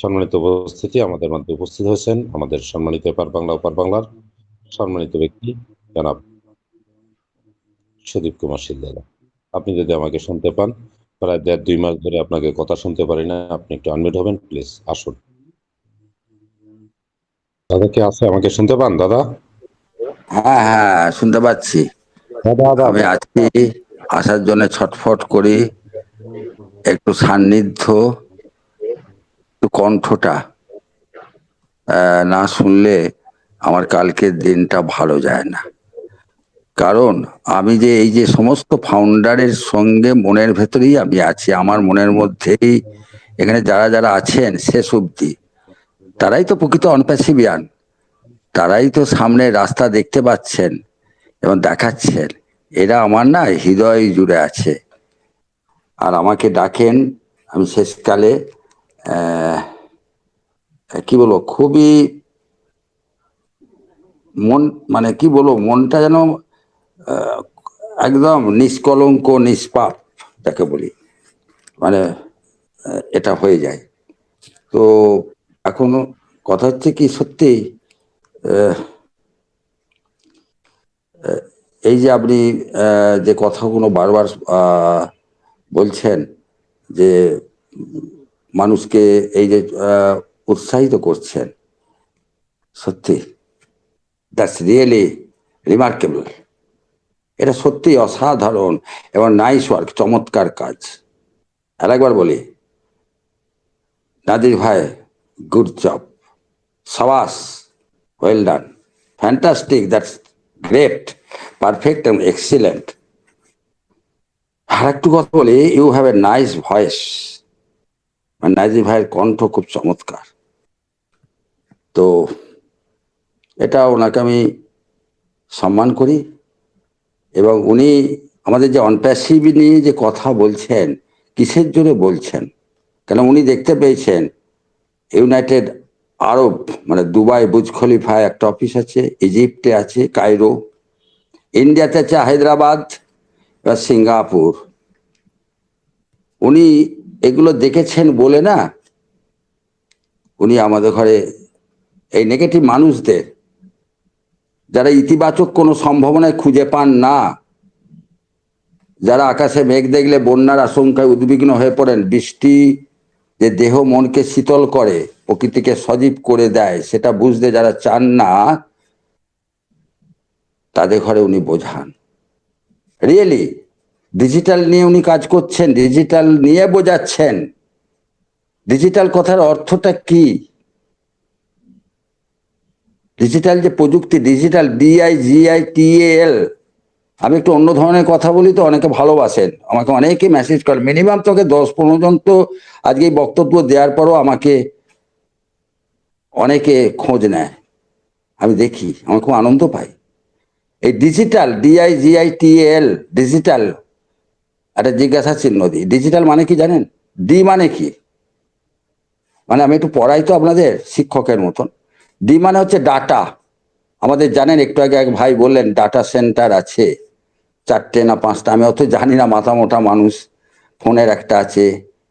সম্মানিত উপস্থিতি আমাদের মধ্যে উপস্থিত হয়েছেন আমাদের সম্মানিত এপার বাংলা ওপার বাংলার সম্মানিত ব্যক্তি জনাব সুদীপ কুমার সিদ্দারা আপনি যদি আমাকে শুনতে পান প্রায় দেড় দুই মাস ধরে আপনাকে কথা শুনতে পারি না আপনি একটু আনমিট হবেন প্লিজ আসুন। দাদা কি আছে? আমাকে শুনতে পান দাদা? হ্যাঁ হ্যাঁ শুনতে পাচ্ছি। আমি আজকে আসার জন্য ছটফট করি একটু সান্নিধ্য কণ্ঠটা না শুনলে আমার কালকের দিনটা ভালো যায় না। কারণ আমি যে এই যে সমস্ত ফাউন্ডারের সঙ্গে মনের ভেতরেই আমি আছি, আমার মনের মধ্যেই এখানে যারা যারা আছেন শেষ অবধি, তারাই তো প্রকৃত অনপ্যাসিবিয়ান তারাই তো সামনে রাস্তা দেখতে পাচ্ছেন এবং দেখাচ্ছেন। এরা আমার না হৃদয় জুড়ে আছে। আর আমাকে ডাকেন, আমি শেষকালে কি বলব, খুবই মন মানে কি বলব, মনটা যেন একদম নিষ্কলঙ্ক, নিষ্পাপ, যাকে বলি। মানে এটা হয়ে যায়। তো এখনও কথা হচ্ছে কি সত্যি এই যে আপনি যে কথাগুলো বারবার বলছেন যে মানুষকে এই যে উৎসাহিত করছেন, সত্যি দ্যাটস রিয়েলি রিমার্কেবল এটা সত্যি অসাধারণ এবং নাইস ওয়ার্ক চমৎকার কাজ। আর একবার বলি, নাদির ভাই গুড জব সাবাস well done fantastic that's great perfect এবং এক্সিলেন্ট আর একটু কথা বলি you have a nice voice মানে নাজির ভাইয়ের কণ্ঠ খুব চমৎকার। তো এটা ওনাকে আমি সম্মান করি এবং উনি আমাদের যে অনপ্যাসিভ নিয়ে যে কথা বলছেন, কিসের জন্য বলছেন? কেন উনি দেখতে পেয়েছেন, ইউনাইটেড আরব মানে দুবাই বুজ খলিফায় একটা অফিস আছে, ইজিপ্টে আছে, কায়রো, ইন্ডিয়াতে আছে হায়দ্রাবাদ বা সিঙ্গাপুর। উনি এগুলো দেখেছেন বলে না? উনি আমাদের ঘরে এই নেগেটিভ মানুষদের, যারা ইতিবাচক কোনো সম্ভাবনায় খুঁজে পান না, যারা আকাশে মেঘ দেখলে বন্যার আশঙ্কায় উদ্বিগ্ন হয়ে পড়েন, বৃষ্টি যে দেহ মনকে শীতল করে, প্রকৃতিকে সজীব করে দেয়, সেটা বুঝতে যারা চান না, তাদের ঘরে উনি বোঝান। রিয়েলি ডিজিটাল নিয়ে উনি কাজ করছেন ডিজিটাল নিয়ে বোঝাচ্ছেন। ডিজিটাল কথার অর্থটা কি? ডিজিটাল যে প্রযুক্তি ডিজিটাল ডিআই জিআই টিএল আমি একটু অন্য ধরনের কথা বলি তো, অনেকে ভালোবাসেন। আমাকে অনেকে মেসেজ করে। মিনিমাম তোকে দশ পনেরো জন তো আজকে এই বক্তব্য দেওয়ার পরও আমাকে অনেকে খোঁজ নেয়। আমি দেখি, আমার খুব আনন্দ পাই। এই digital DI GI TL digital একটা জিজ্ঞাসা চিহ্ন দিই ডিজিটাল মানে কি জানেন? ডি মানে কি? মানে আমি একটু পড়াই তো আপনাদের শিক্ষকের মতন। ডি মানে হচ্ছে ডাটা আমাদের জানেন, একটু আগে এক ভাই বললেন ডাটা সেন্টার আছে। চারটে না পাঁচটা, আমি অত জানি না, মাথা মোটা মানুষ, ফোনের একটা আছে,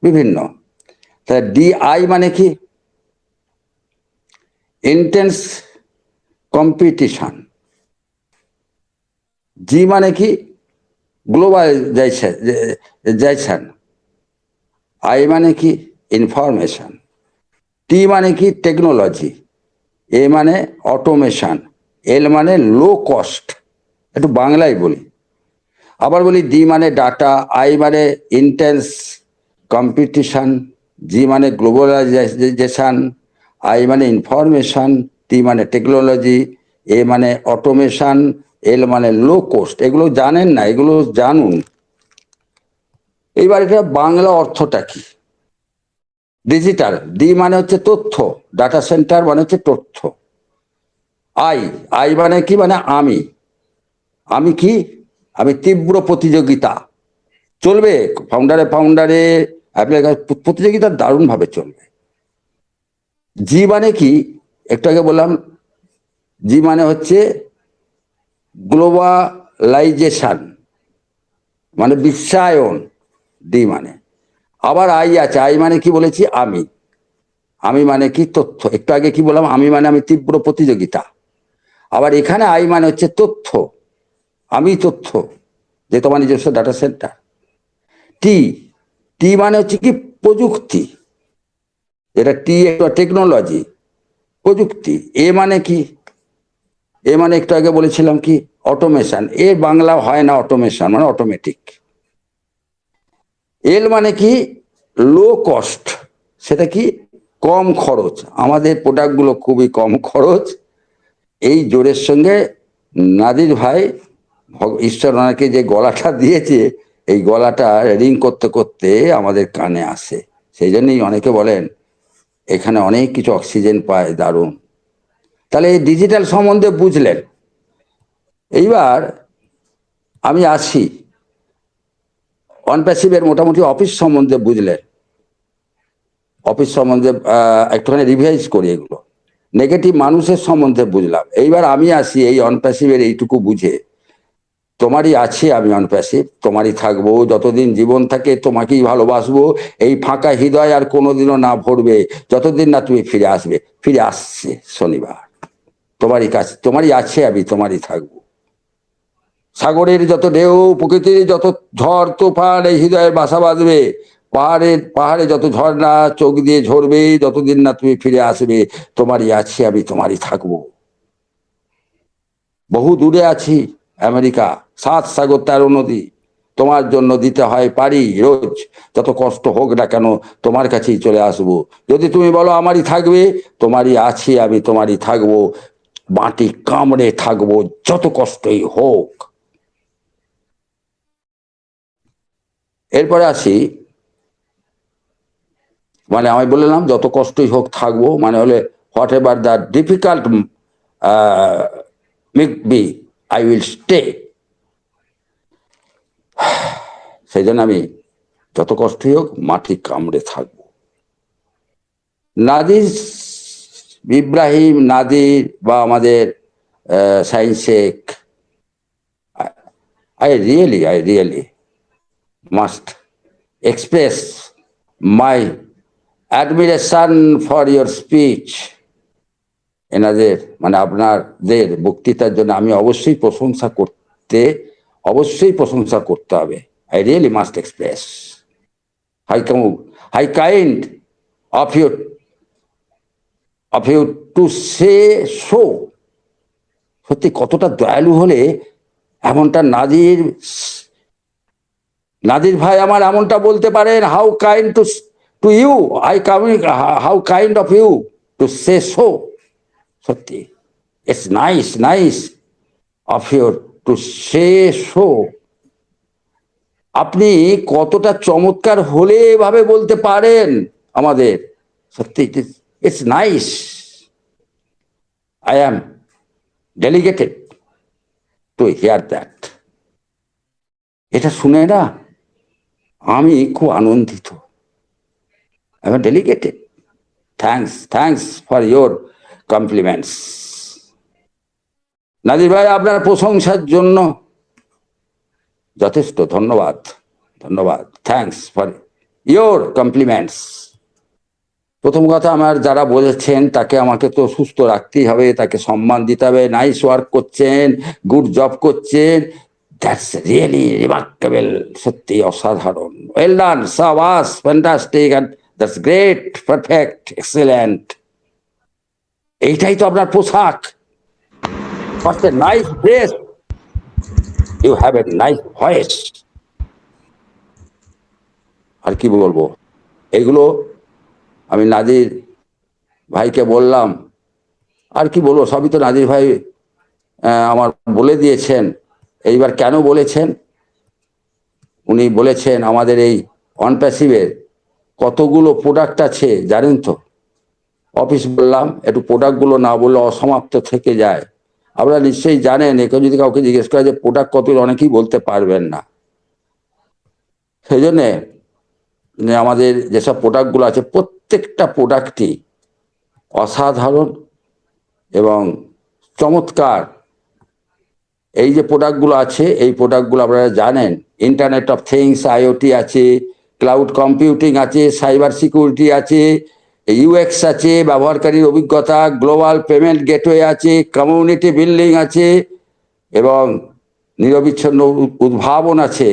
বিভিন্ন। তাহলে ডিআই মানে কি? ইন্টেন্স কম্পিটিশন জি মানে কি? গ্লোবালাইজেশন আই মানে কি? ইনফরমেশন টি মানে কি? টেকনোলজি এ মানে অটোমেশন এল মানে লো কস্ট একটু বাংলায় বলি। আবার বলি ডি মানে ডাটা আই মানে ইন্টেন্স কম্পিটিশন জি মানে গ্লোবালাইজেশন আই মানে ইনফরমেশন টি মানে টেকনোলজি এ মানে অটোমেশন এল মানে লো কোস্ট এগুলো জানেন না, এগুলো জানুন। এইবার এটা বাংলা অর্থটা কি? ডিজিটাল ডি মানে হচ্ছে তথ্য ডাটা সেন্টার মানে হচ্ছে তথ্য। আই আই মানে কি? মানে আমি। আমি কি? আমি তীব্র প্রতিযোগিতা। চলবে ফাউন্ডারে ফাউন্ডারে প্রতিযোগিতা দারুণভাবে চলবে। জি মানে কি? একটু আগে বললাম জি মানে হচ্ছে গ্লোবালাইজেশন মানে বিশ্বায়ন ডি মানে। আবার আই আছে আই মানে কি বলেছি? আমি। আমি মানে কি তথ্য? একটু আগে কি বললাম? আমি মানে আমি তীব্র প্রতিযোগিতা। আবার এখানে আই মানে হচ্ছে তথ্য। আমি তথ্য যে তোমার নিজস্ব ডাটা সেন্টার টি টি মানে হচ্ছে কি প্রযুক্তি। এটা টি একটা টেকনোলজি প্রযুক্তি। এ মানে কি? এ মানে একটু আগে বলেছিলাম কি? অটোমেশন এ বাংলা হয় না অটোমেশন মানে অটোমেটিক এল মানে কি? লো কস্ট সেটা কি? কম খরচ। আমাদের প্রোডাক্টগুলো খুবই কম খরচ। এই জোরের সঙ্গে নাদির ভাই ঈশ্বর ওনাকে যে গলাটা দিয়েছে, এই গলাটা রিং করতে করতে আমাদের কানে আসে। সেই জন্যই অনেকে বলেন, এখানে অনেক কিছু অক্সিজেন পায়, দারুণ। তাহলে এই ডিজিটাল সম্বন্ধে বুঝলেন। এইবার আমি আসি। অনপ্যাসিভের মোটামুটি অফিস সম্বন্ধে বুঝলেন। অফিস সম্বন্ধে একটুখানি রিভাইজ করি এগুলো। নেগেটিভ মানুষের সম্বন্ধে বুঝলাম। এইবার আমি আসি এই অনপ্যাসিভের এইটুকু বুঝে। তোমারই আছে আমি অনপ্যাসিভ তোমারই থাকব, যতদিন জীবন থাকে তোমাকেই ভালোবাসবো। এই ফাঁকা হৃদয় আর কোনোদিনও না ভরবে, যতদিন না তুমি ফিরে আসবে। ফিরে আসছে শনিবার। তোমারই কাছে তোমারই আছে আমি, তোমারই থাকব। সাগরের যত ঢেউ, প্রকৃতির যত ঝড়, তুফান, এই হৃদয়ের বাসা বাঁধবে, পাহাড়ের, পাহাড়ে যত ঝর্ণা, চোখ দিয়ে ঝরবে, যতদিন না তুমি ফিরে আসবে, তোমারই আছি আমি, তোমারই থাকব। বহু দূরে আছি, আমেরিকা, সাত সাগর তেরো নদী তোমার জন্য দিতে হয় পারি রোজ, যত কষ্ট হোক না কেন তোমার কাছেই চলে আসব। যদি তুমি বলো আমারই থাকবে, তোমারই আছি আমি, তোমারই থাকব। মাটি কামড়ে থাকব, যত কষ্টই হোক। এরপরে আসি মানে আমি বললাম, যত কষ্টই হোক থাকব মানে হলে whatever the difficult make be I will stay সেই জন্য আমি যত কষ্টই হোক মাটি কামড়ে থাকব। নাদির ইব্রাহিম, নাদির বা আমাদের science Sheikh. I really I really must express my admiration for your speech এনাদের মানে আপনাদের বক্তৃতার জন্য আমি অবশ্যই প্রশংসা করতে, অবশ্যই প্রশংসা করতে হবে। I really must express how come how kind of you of you to say so সত্যি কতটা দয়ালু হলে এমনটা নাজির নাদির ভাই আমার এমনটা বলতে পারেন how kind to to you I coming how kind of you to say so সত্যি it's nice nice of your to say so আপনি কতটা চমৎকার হলে এভাবে বলতে পারেন আমাদের? সত্যি it's nice I am delighted to hear that এটা শুনে না আমি খুব আনন্দিত। আমি delighted thanks thanks for your compliments Nadir ভাই, আপনার প্রশংসার জন্য যথেষ্ট ধন্যবাদ ধন্যবাদ। থ্যাংকস ফর ইয়োর কমপ্লিমেন্টস প্রথম কথা আমার যারা বলেছেন, তাকে আমাকে তো সুস্থ রাখতেই হবে, তাকে সম্মান দিতে হবে। নাইস ওয়ার্ক করছেন গুড জব করছেন। দ্যাটস রিয়েলি রিমার্কেবল সত্যি অসাধারণ। ওয়েল ডান সাবাস fantastic and that's great perfect excellent এইটাই তো আপনার পোশাক। What's a nice dress you have a nice voice আর কি বলব? এগুলো আমি নাদির ভাইকে বললাম, আর কি বলব, সবই তো নাদির ভাই আমার বলে দিয়েছেন। এইবার কেন বলেছেন? উনি বলেছেন, আমাদের এই অনপ্যাসিভের কতগুলো প্রোডাক্ট আছে, জানেন তো? অফিস বললাম, একটু প্রোডাক্টগুলো না বললে অসমাপ্ত থেকে যায়। আপনারা নিশ্চয়ই জানেন একে যদি কাউকে জিজ্ঞেস করা যে প্রোডাক্ট কত অনেকেই বলতে পারবেন না। সেই জন্যে আমাদের যেসব প্রোডাক্টগুলো আছে প্রত্যেকটা প্রোডাক্টই অসাধারণ এবং চমৎকার। এই যে প্রোডাক্টগুলো আছে, এই প্রোডাক্টগুলো আপনারা জানেন ইন্টারনেট অফ থিংস আইওটি আছে ক্লাউড কম্পিউটিং আছে সাইবার সিকিউরিটি আছে ইউএক্স আছে, ব্যবহারকারীর অভিজ্ঞতা গ্লোবাল পেমেন্ট গেটওয়ে আছে কমিউনিটি বিল্ডিং আছে, এবং নিরবিচ্ছিন্ন উদ্ভাবন আছে,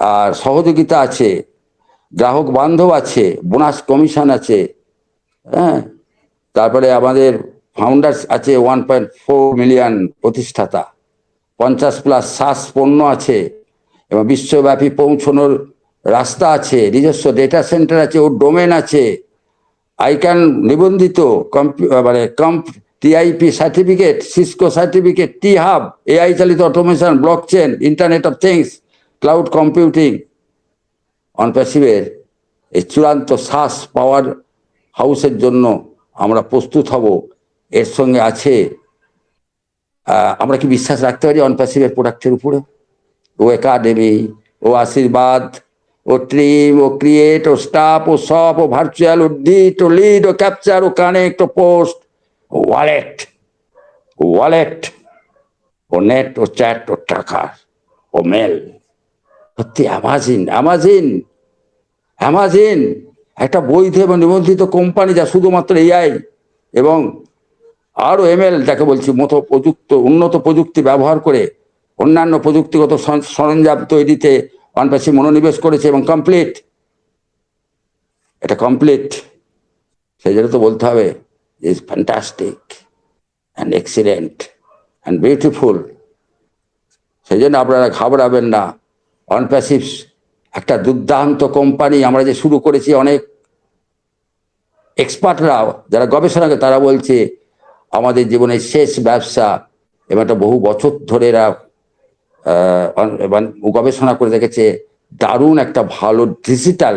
আর সহযোগিতা আছে। গ্রাহক বান্ধব আছে, বোনাস কমিশন আছে হ্যাঁ? তারপরে আমাদের ফাউন্ডার্স আছে ওয়ান পয়েন্ট ফোর মিলিয়ন প্রতিষ্ঠাতা, পঞ্চাশ প্লাস শ্বাস পণ্য আছে, এবং বিশ্বব্যাপী পৌঁছানোর রাস্তা আছে, নিজস্ব ডেটা সেন্টার আছে ও ডোমেন আছে। আইক্যান নিবন্ধিত মানে CompTIA certificate Cisco certificate T hub AI চালিত automation blockchain internet of things cloud computing অনপ্যাসিভের এই চূড়ান্ত শ্বাস পাওয়ার হাউসের জন্য আমরা প্রস্তুত হব। এর সঙ্গে আছে আমরা কি বিশ্বাস রাখতে পারি অনপ্যাসিভের প্রোডাক্টের উপরে? ও একাডেমি, ও আশীর্বাদ, ও ট্রিম, ও ক্রিয়েট, ও স্টাফ, ও সব ও ভার্চুয়াল, ও ডিট, ও লিড, ও ক্যাপচার, ও কানেক্ট, ও পোস্ট, ও ওয়ালেট ও ওয়ালেট, ও নেট, ও চ্যাট, ও টাকা ও মেল। সত্যি অ্যামাজিন অ্যামাজিন অ্যামাজিন একটা বৈধ এবং নিবন্ধিত কোম্পানি যা শুধুমাত্র এআই এবং আরও এমএল যাকে বলছি, মতো প্রযুক্ত, উন্নত প্রযুক্তি ব্যবহার করে অন্যান্য প্রযুক্তিগত সরঞ্জাম তৈরিতে ওয়ানপাসি মনোনিবেশ করেছে এবং কমপ্লিট এটা কমপ্লিট সেই জন্য তো বলতে হবে is fantastic and excellent and beautiful সেই জন্য আপনারা ঘাবড়াবেন না। অনপ্যাসিভ একটা দুর্দান্ত কোম্পানি আমরা যে শুরু করেছি, অনেক এক্সপার্টরা যারা গবেষণা করে, তারা বলছে আমাদের জীবনের শেষ ব্যবসা, এবং একটা বহু বছর ধরে এরা গবেষণা করে দেখেছে, দারুণ একটা ভালো ডিজিটাল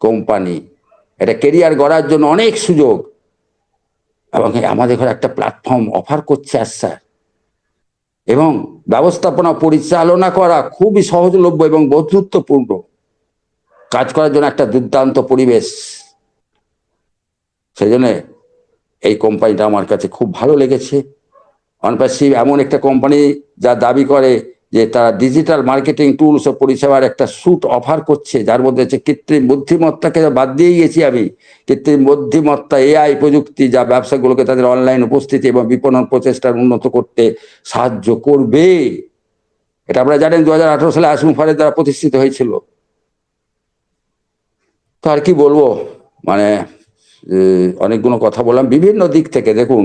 কোম্পানি এটা কেরিয়ার গড়ার জন্য অনেক সুযোগ। এবং আমাদের ঘরে একটা প্ল্যাটফর্ম অফার করছে আর স্যার এবং ব্যবস্থাপনা পরিচালনা করা খুবই সহজলভ্য এবং বন্ধুত্বপূর্ণ। কাজ করার জন্য একটা দুর্দান্ত পরিবেশ। সেই জন্য এই কোম্পানিটা আমার কাছে খুব ভালো লেগেছে। অনপ্যাসিভ এমন একটা কোম্পানি যা দাবি করে যে তারা ডিজিটাল মার্কেটিং টুলস ও পরিষেবার একটা স্যুট অফার করছে, যার মধ্যে হচ্ছে কৃত্রিম বুদ্ধিমত্তাকে বাদ দিয়ে গেছি আমি। কৃত্রিম বুদ্ধিমত্তা এআই প্রযুক্তি যা ব্যবসাগুলোকে তাদের অনলাইন উপস্থিতি এবং বিপণন প্রচেষ্টার উন্নত করতে সাহায্য করবে। এটা আপনারা জানেন দু হাজার আঠারো সালে আসমু ফারের দ্বারা প্রতিষ্ঠিত হয়েছিল। তো আর কি বলব? মানে অনেকগুলো কথা বললাম। বিভিন্ন দিক থেকে দেখুন,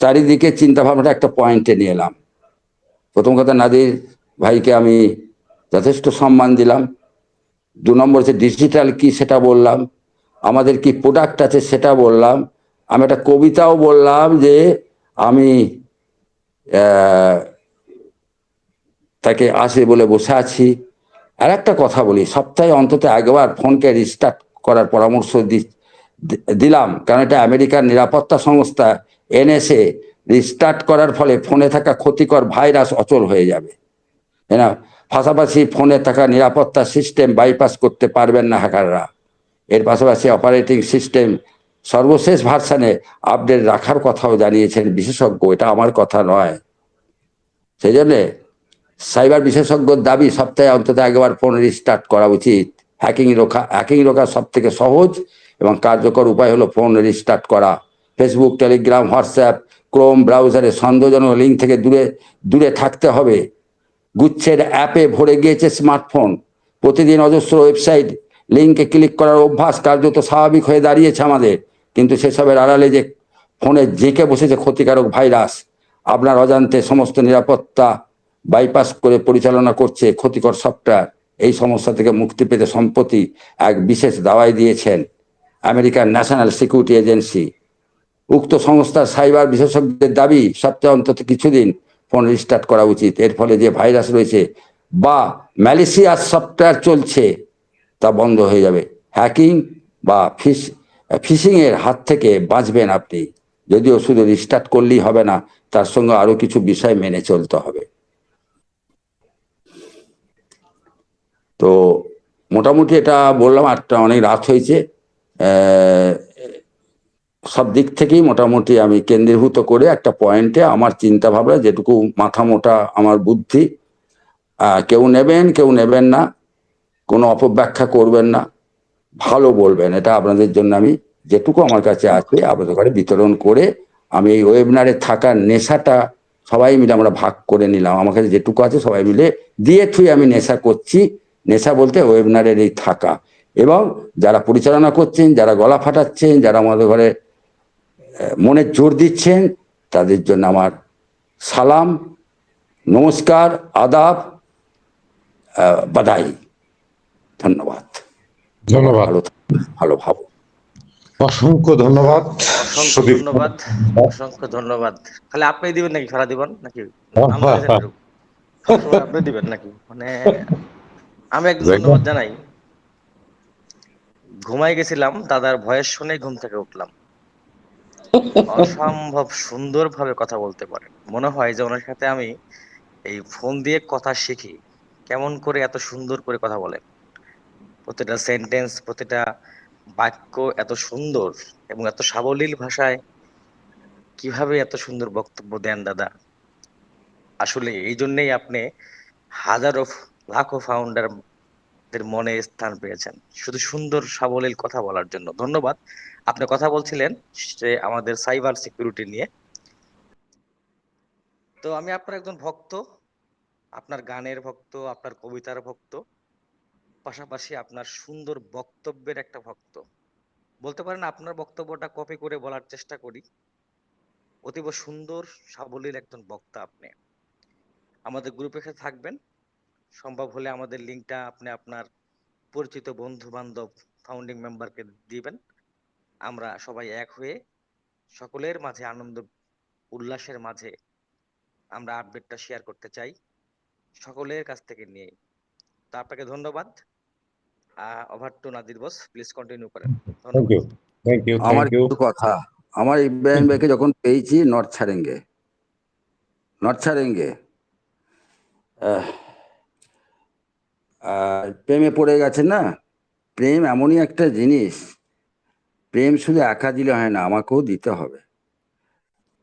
চারিদিকে চিন্তা ভাবনাটা একটা পয়েন্টে নিয়ে এলাম। প্রথম কথা নাদির ভাইকে আমি যথেষ্ট সম্মান দিলাম। দু নম্বর হচ্ছে ডিজিটাল কি সেটা বললাম, আমাদের কি প্রোডাক্ট আছে সেটা বললাম, আমি একটা কবিতাও বললাম যে আমি তাকে আসে বলে বসে আছি। আর একটা কথা বলি, সপ্তাহে অন্তত একবার ফোনকে রিস্টার্ট করার পরামর্শ দিলাম। কারণ এটা আমেরিকার নিরাপত্তা সংস্থা, এনএসএ রিস্টার্ট করার ফলে ফোনে থাকা ক্ষতিকর ভাইরাস অচল হয়ে যাবে। না? পাশাপাশি ফোনে থাকা নিরাপত্তা সিস্টেম বাইপাস করতে পারবেন না হ্যাকাররা। এর পাশাপাশি অপারেটিং সিস্টেম সর্বশেষ ভার্সানে আপডেট রাখার কথাও জানিয়েছেন বিশেষজ্ঞ। এটা আমার কথা নয়। সেই জন্যে সাইবার বিশেষজ্ঞর দাবি, সপ্তাহে অন্তত একবার ফোন রিস্টার্ট করা উচিত। হ্যাকিং রোখা হ্যাকিং রোখার সব থেকে সহজ এবং কার্যকর উপায় হলো ফোন রিস্টার্ট করা। ফেসবুক টেলিগ্রাম হোয়াটসঅ্যাপ ক্রোম ব্রাউজারে সন্দেহজনক লিঙ্ক থেকে দূরে দূরে থাকতে হবে। গুচ্ছের অ্যাপে ভরে গিয়েছে স্মার্টফোন। প্রতিদিন অজস্র ওয়েবসাইট লিঙ্কে ক্লিক করার অভ্যাস কার্যত স্বাভাবিক হয়ে দাঁড়িয়েছে আমাদের। কিন্তু সেসবের আড়ালে যে ফোনে জেঁকে বসেছে ক্ষতিকারক ভাইরাস, আপনার অজান্তে সমস্ত নিরাপত্তা বাইপাস করে পরিচালনা করছে ক্ষতিকর সফটওয়্যার। এই সমস্যা থেকে মুক্তি পেতে সম্প্রতি এক বিশেষ দাওয়াই দিয়েছেন আমেরিকার ন্যাশনাল সিকিউরিটি এজেন্সি। উক্ত সংস্থার সাইবার বিশেষজ্ঞদের দাবি, সপ্তাহে অন্তত কিছুদিন ফোন রিস্টার্ট করা উচিত। এর ফলে যে ভাইরাস রয়েছে বা ম্যালেসিয়াস সফটওয়্যার চলছে, তা বন্ধ হয়ে যাবে। হ্যাকিং বা ফিস ফিশিংয়ের হাত থেকে বাঁচবেন আপনি। যদিও শুধু রিস্টার্ট করলেই হবে না, তার সঙ্গে আরও কিছু বিষয় মেনে চলতে হবে। তো মোটামুটি এটা বললাম, আটটা অনেক রাত হয়েছে। সব দিক থেকেই মোটামুটি আমি কেন্দ্রীভূত করে একটা পয়েন্টে আমার চিন্তা ভাবনা যেটুকু মাথা মোটা আমার বুদ্ধি কেউ নেবেন কেউ নেবেন না, কোনো অপব্যাখ্যা করবেন না, ভালো বলবেন। এটা আপনাদের জন্য আমি যেটুকু আমার কাছে আছে আপনাদের ঘরে বিতরণ করে আমি এই ওয়েবিনারে থাকার নেশাটা সবাই মিলে আমরা ভাগ করে নিলাম। আমার কাছে যেটুকু আছে সবাই মিলে দিয়ে থুই আমি নেশা করছি। নেশা বলতে ওয়েবিনারের এই থাকা। এবং যারা পরিচালনা করছেন, যারা গলা ফাটাচ্ছেন, যারা আমাদের ঘরে মনের জোর দিচ্ছেন তাদের জন্য আমার সালাম নমস্কার আদাব আহ, বাদাই ধন্যবাদ। ধন্যবাদ। ভালো ভাবো অসংখ্য ধন্যবাদ। অসংখ্য ধন্যবাদ অসংখ্য ধন্যবাদ। খালি আপনি দিবেন নাকি সারা দিবেন নাকি? আপনি দিবেন নাকি? মানে আমি একদম ধন্যবাদ জানাই। ঘুমাই গেছিলাম দাদার ভয়েস শুনে ঘুম থেকে উঠলাম। অসম্ভব সুন্দরভাবে কথা বলতে পারেন মনে হয় যে ওনার সাথে আমি এই ফোন দিয়ে কথা শিখি। কেমন করে এত সুন্দর করে কথা বলেন। প্রতিটা সেন্টেন্স প্রতিটা বাক্য এত সুন্দর এবং এত সাবলীল ভাষায় কীভাবে এত সুন্দর বক্তব্য দেন দাদা? আসলে এই জন্যই আপনি হাজার হাজারো লাখো ফাউন্ডারদের মনে স্থান পেয়েছেন। শুধু সুন্দর সাবলীল কথা বলার জন্য ধন্যবাদ। আপনি কথা বলছিলেন সে আমাদের সাইবার সিকিউরিটি নিয়ে। তো আমি আপনার একজন ভক্ত, আপনার গানের ভক্ত, আপনার কবিতার ভক্ত, পাশাপাশি আপনার সুন্দর বক্তব্যের একটা ভক্ত। বলতে পারেন আপনার বক্তব্যটা কপি করে বলার চেষ্টা করি। অতীব সুন্দর সাবলীল একজন বক্তা আপনি। আমাদের গ্রুপে সাথে থাকবেন। সম্ভব হলে আমাদের লিঙ্কটা আপনি আপনার পরিচিত বন্ধু বান্ধব ফাউন্ডিং মেম্বারকে দিবেন। আমরা সবাই এক হয়ে সকলের মাঝে আনন্দ উল্লাসের মাঝে আমরা আপডেটটা শেয়ার করতে চাই সকলের কাছ থেকে নিয়ে। তো আপনাকে ধন্যবাদ। Over to Nadir boss please continue করেন। থ্যাংক ইউ থ্যাংক ইউ আমার কিছু কথা আমার ইব্রাহিম ভাইকে যখন পেয়েছি নর্থ ছাড়েঙ্গে নর্থ ছাড়েঙ্গে প্রেমে পড়ে গেছে না? প্রেম এমনই একটা জিনিস। প্রেম শুধু একা দিলে হয় না, আমাকেও দিতে হবে।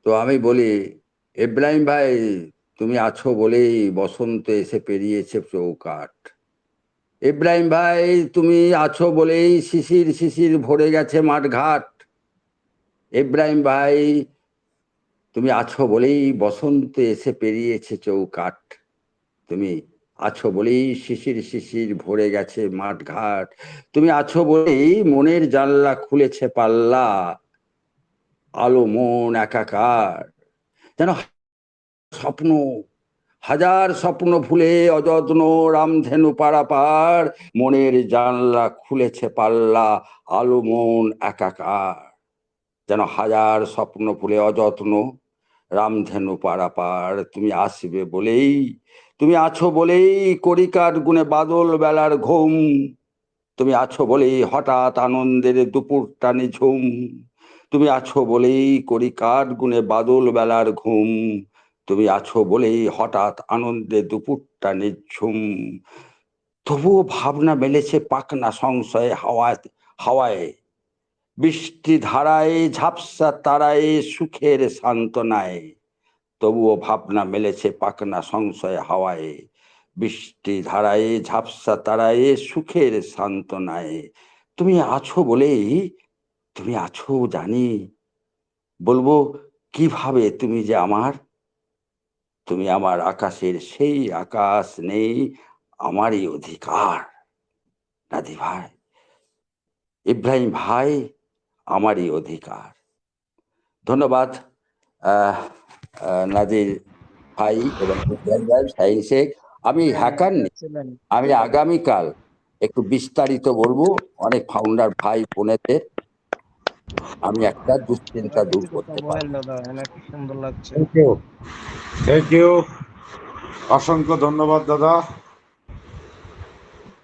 তো আমি বলি ইব্রাহিম ভাই, তুমি আছো বলেই বসন্ত এসে পেরিয়েছে চৌকাঠ। ইব্রাহিম ভাই, তুমি আছো বলেই শিশির শিশির ভরে গেছে মাঠঘাট। ইব্রাহিম ভাই, তুমি আছো বলেই বসন্ত এসে পেরিয়েছে চৌকাঠ। তুমি আছো বলেই শিশির শিশির ভরে গেছে মাঠঘাট। তুমি আছো বলেই মনের জানলা খুলেছে পাল্লা। আলো, মন একাকার। যেন স্বপ্ন, হাজার স্বপ্ন ভুলে অযত্ন রামধেনু পারাপার। মনের জানলা খুলেছে পাল্লা, আলো, মন একাকার। যেন হাজার স্বপ্ন ভুলে অযত্ন রামধেনু পারাপার। তুমি আসবে বলেই তুমি আছো বলেই করিকার গুণে বাদল বেলার ঘুম। তুমি আছো বলেই হঠাৎ আনন্দের দুপুর টানে ঝুম তুমি আছো বলেই করি কাঠ গুনে বাদল বেলার ঘুম। তুমি আছো বলেই হঠাৎ আনন্দে দুপুরটা নিঝুম। তবুও ভাবনা মেলেছে পাকনা সংশয়ে হাওয়ায় হাওয়ায়। বৃষ্টি ধারায়, ঝাপসা তারায়, সুখের সান্ত্বনায়। তবুও ভাবনা মেলেছে পাকনা সংশয় হাওয়ায়। বৃষ্টি ধারায় ঝাপসা তারায় সুখের সান্ত্বনায়। তুমি আছো বলেই তুমি আছো জানি। বলব কীভাবে তুমি যে আমার? তুমি আমার আকাশের সেই আকাশ নেই আমারই অধিকার। নাদি ভাই ইব্রাহিম ভাই আমারই অধিকার। ধন্যবাদ। আহ, নাদির ভাই এবং ইব্রাহিম শেখ। আমি হ্যাকার নেই। আমি আগামীকাল একটু বিস্তারিত বলব। অনেক ফাউন্ডার ভাই বোনেদের। আমি একটা দুশ্চিন্তা দূর করতে পারি। থ্যাংক ইউ অসংখ্য ধন্যবাদ দাদা।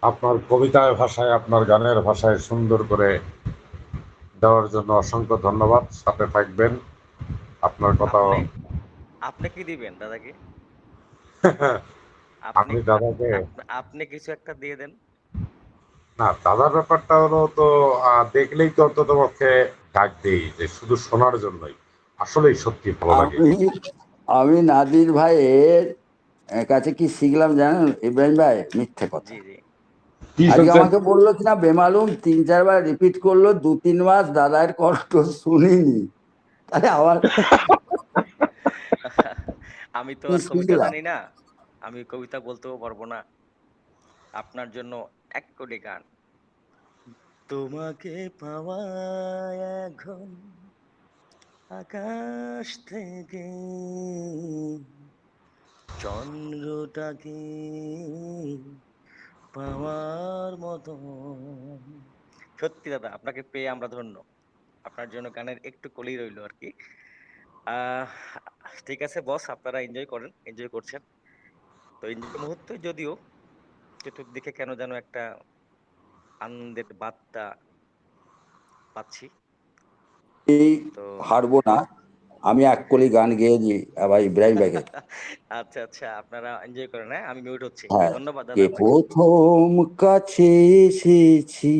আপনার কবিতায় ভাষায় আপনার গানের ভাষায় সুন্দর করে দেওয়ার জন্য অসংখ্য ধন্যবাদ। সাথে থাকবেন। আপনার কথা আপনি- কি দিবেন দাদাকে? আপনি দাদাকে আপনি কিছু একটা দিয়ে দেন। না দাদার ব্যাপারটা হলো তো দেখলেই তো অন্তত পক্ষে ডাক দেই যে শুধু শোনার জন্যই। আসলেই সত্যি ভালো লাগে। আমি নাদির ভাইয়ের কাছে কি শিখলাম জানেন? ইব্রাহিম ভাই মিথ্যে কথা। আজকে আমাকে বলল কিনা বেমালুম তিন চারবার রিপিট করল দু তিন মাস দাদার কষ্ট শুনিনি। তাহলে আমার আমি তো আর কি কবিতা জানি না। আমি কবিতা বলতেও পারব না। আপনার জন্য এক কোটি গান। তোমাকে পাওয়া এখন আকাশ থেকে চন্দ্রটাকে পাওয়ার মতো। সত্যি দাদা আপনাকে পেয়ে আমরা ধন্য। আপনার জন্য গানের একটু কলি রইল আর কি। ঠিক আছে বস আপনারা এনজয় করেন এনজয় করছেন। তো এনজয় মুহূর্তে যদিও চতুর্দিকে কেন যেন একটা আনন্দের বার্তা পাচ্ছি। এই হারবো না আমি এক কলি গান গেয়ে দিই আবার ইব্রাহিম ভাইকে। আচ্ছা আচ্ছা আপনারা এনজয় করেন হ্যাঁ আমি মিউট হচ্ছি। হ্যাঁ, ধন্যবাদ দাদা প্রথম কাছে এসেছি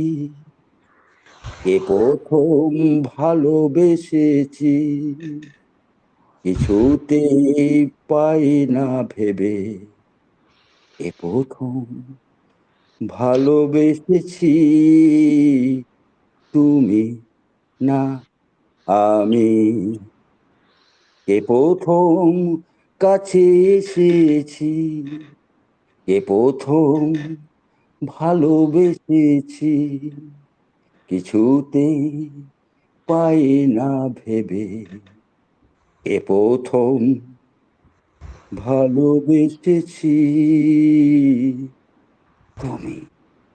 কে প্রথম ভালোবেসেছি? কিছুতেই পাই না ভেবে এ প্রথম ভালোবেসেছি তুমি না আমি। কে প্রথম কাছে এসেছি কে প্রথম ভালোবেসেছি কিছুতেই পাই না ভেবে এ প্রথম ভালোবেসেছি। তুমি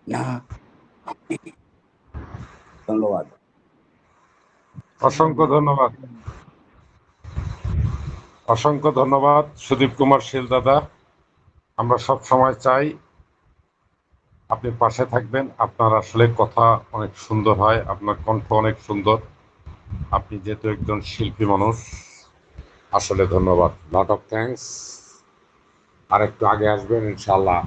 না ধন্যবাদ। অসংখ্য ধন্যবাদ। অসংখ্য ধন্যবাদ, সুদীপ কুমার শীল দাদা। আমরা সব সময় চাই আপনি পাশে থাকবেন। আপনার আসলে কথা অনেক সুন্দর হয়, আপনার কণ্ঠ অনেক সুন্দর। আপনি যেহেতু একজন শিল্পী মানুষ আসলে ধন্যবাদ। লট অফ থ্যাঙ্কস আর একটু আগে আসবেন ইনশাল্লাহ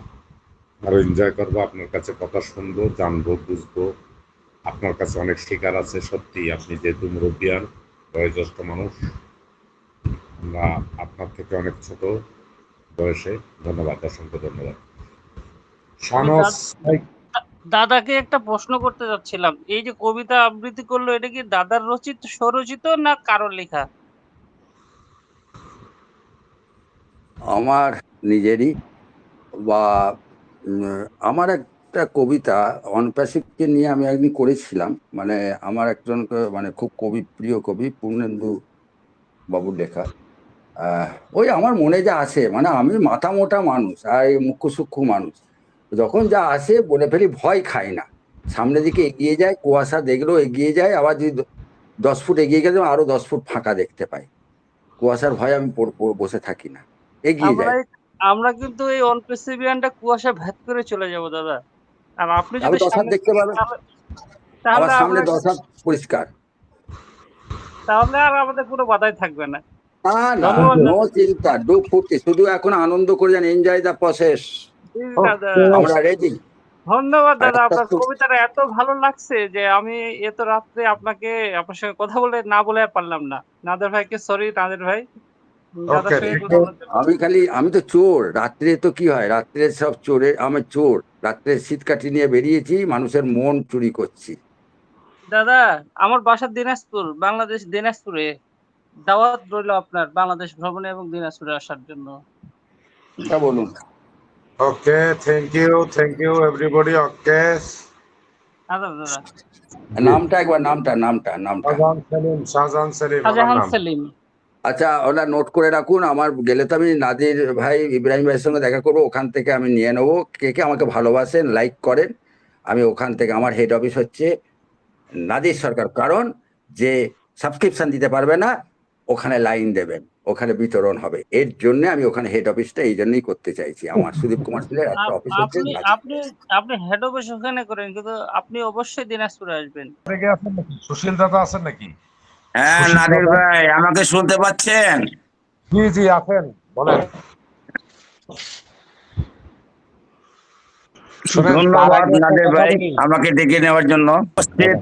আরও এনজয় করব আপনার কাছে কথা শুনব জানব বুঝব। আপনার কাছে অনেক শিকার আছে সত্যি আপনি যেহেতু মুরব্বিয়ান বয়োজ্যেষ্ঠ মানুষ আমরা আপনার থেকে অনেক ছোট বয়সে। ধন্যবাদ অসংখ্য ধন্যবাদ। দাদাকে একটা প্রশ্ন করতে যাচ্ছিলাম এই যে কবিতা আবৃত্তি করল এটা কি দাদার রচিত স্বরচিত না কারোর লেখা? আমার নিজেরই বা আমার একটা কবিতা অনপ্যাসিভকে নিয়ে আমি একদিন করেছিলাম। মানে আমার একজন মানে খুব কবি, প্রিয় কবি, পূর্ণেন্দু বাবুর লেখা। ওই আমার মনে যা আসে মানে আমি মাথা মোটা মানুষ, আর মুখ্য সূক্ষ্ম মানুষ। যখন যা আসে, বলে ফেলি ভয় খাই না। সামনের দিকে এগিয়ে যায়, কুয়াশা দেখলেও এগিয়ে যায়, আবার যদি দশ ফুট এগিয়ে গেলে আরও দশ ফুট ফাঁকা দেখতে পাই কুয়াশার ভয় আমি বসে থাকি না। এগিয়ে এই- আমরা কিন্তু এই অনপ্রেসিভিয়ানটা কুয়াশা ভেদ করে চলে যাব দাদা। আর আপনি যদি সামনে দেখতে পাবেন। তাহলে- সামনে দশ হাত পরিষ্কার। তাহলে আর আমাদের কোনো বাধাই থাকবে না। না না ধন্যবাদ। নো চিন্তা ডু ফুর্তি। শুধু এখন আনন্দ করে যান এনজয় দ্য প্রসেস দাদা। আমরা রেডি ধন্যবাদ দাদা। আপনার কবিতাটা এত ভালো লাগছে যে আমি এত রাত্রে আপনাকে আপনার সঙ্গে কথা বলে না বলে পারলাম না। নাদের ভাইকে সরি নাদের ভাই। আমি খালি আমি তো চোর। রাত্রে তো কি হয়? রাত্রে সব চোরে আমি চোর। রাত্রে শীত কাটি নিয়ে বেরিয়েছি মানুষের মন চুরি করছি। দাদা আমার বাসা দিনাজপুর বাংলাদেশ দিনাজপুরে। দাওয়াত রইল আপনার বাংলাদেশ ভ্রমণে এবং দিনাজপুরে আসার জন্য। তা বলুন। Okay thank you thank you everybody okay দাদা। নামটা একবার নামটা নামটা নামটা। শাহজাহান সেলিম শাহজাহান সেলিম। আচ্ছা ওটা নোট করে রাখুন। আমার গেলে তো আমি নাদির ভাই ইব্রাহিম ভাইয়ের সঙ্গে দেখা করব ওখান থেকে আমি নিয়ে নেব। কে কে আমাকে ভালোবাসেন লাইক করেন। আমি ওখান থেকে আমার হেড অফিস হচ্ছে নাদির সরকার। কারণ যে সাবস্ক্রিপশন দিতে পারবে না ওখানে লাইন দেবেন ওখানে বিতরণ হবে। এর জন্য আমি ওখানে হেড অফিসটা এই জন্যই করতে চাইছি। আমার সুদীপ কুমার সিলের একটা অফিস হচ্ছে আপনি আপনি আপনি হেড অফিস ওখানে করেন কিন্তু আপনি অবশ্যই দিনাজপুরে আসবেন। সুশীল দাদা আছেন নাকি? হ্যাঁ নাদির ভাই আমাকে শুনতে পাচ্ছেন? জি জি আছেন বলেন। ধন্যবাদ নাদির ভাই আমাকে ডেকে নেওয়ার জন্য। উপস্থিত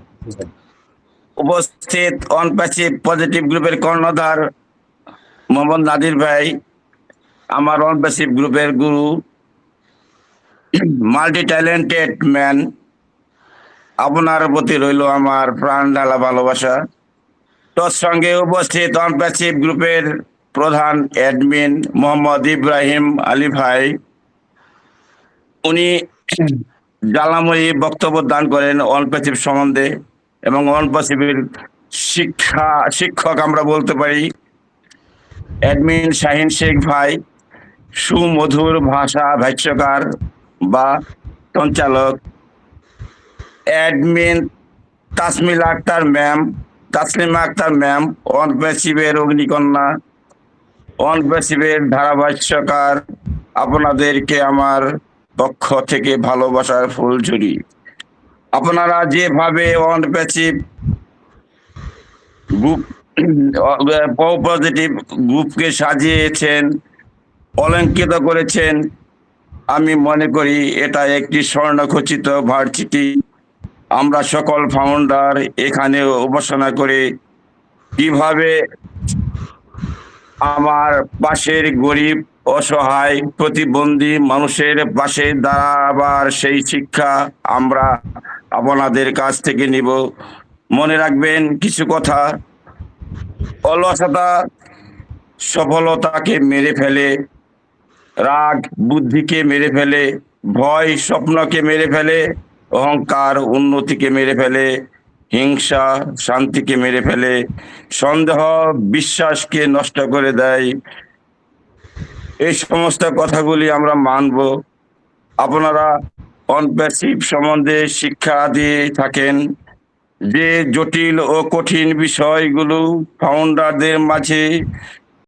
উপস্থিত অনপ্যাসিভ পজিটিভ গ্রুপের কর্ণধার মোহাম্মদ নাদির ভাই আমার অনপ্যাসিভ গ্রুপের গুরু মাল্টি ট্যালেন্টেড ম্যান আপনার প্রতি রইল আমার প্রাণ ডালা ভালোবাসা। তোর সঙ্গে উপস্থিত অনপ্যাসিভ গ্রুপের প্রধান অ্যাডমিন মোহাম্মদ ইব্রাহিম আলী ভাই। উনি জ্বালাময়ী বক্তব্য দান করেন অনপ্যাসিভ সম্বন্ধে এবং অনপ্যাসিভের শিক্ষা, শিক্ষক আমরা বলতে পারি। অ্যাডমিন শাহিন শেখ ভাই, সুমধুর ভাষা ভাষ্যকার বা সঞ্চালক। Admin Tasmil Akhtar ma'am Taslima Akhtar ma'am অনপ্যাসিভের অগ্নিকন্যা অনপ্যাসিভের ধারাভাষ্যকার, আপনাদেরকে আমার পক্ষ থেকে ভালোবাসার ফুলঝুরি আপনারা যেভাবে অনপ্যাসিভ গ্রুপ পজিটিভ গ্রুপকে সাজিয়েছেন, অলঙ্কিত করেছেন, আমি মনে করি এটা একটি স্বর্ণখচিত ভার্সিটি। আমরা সকল ফাউন্ডার এখানে উপাসনা করে, কীভাবে আমার পাশের গরিব, অসহায়, প্রতিবন্ধী মানুষের পাশে দাঁড়াবার সেই শিক্ষা আমরা আপনাদের কাছ থেকে নিব। মনে রাখবেন কিছু কথা, অলসতা সফলতাকে মেরে ফেলে, রাগ বুদ্ধিকে মেরে ফেলে, ভয় স্বপ্নকে মেরে ফেলে অহংকার, উন্নতিকে মেরে ফেলে, হিংসা, শান্তিকে মেরে ফেলে, সন্দেহ, বিশ্বাসকে নষ্ট করে দেয়। এই সমস্ত কথাগুলি আমরা মানব। আপনারা অনপ্যাসিভ সম্বন্ধে শিক্ষা দিয়ে থাকেন যে জটিল ও কঠিন বিষয়গুলো ফাউন্ডারদের মাঝে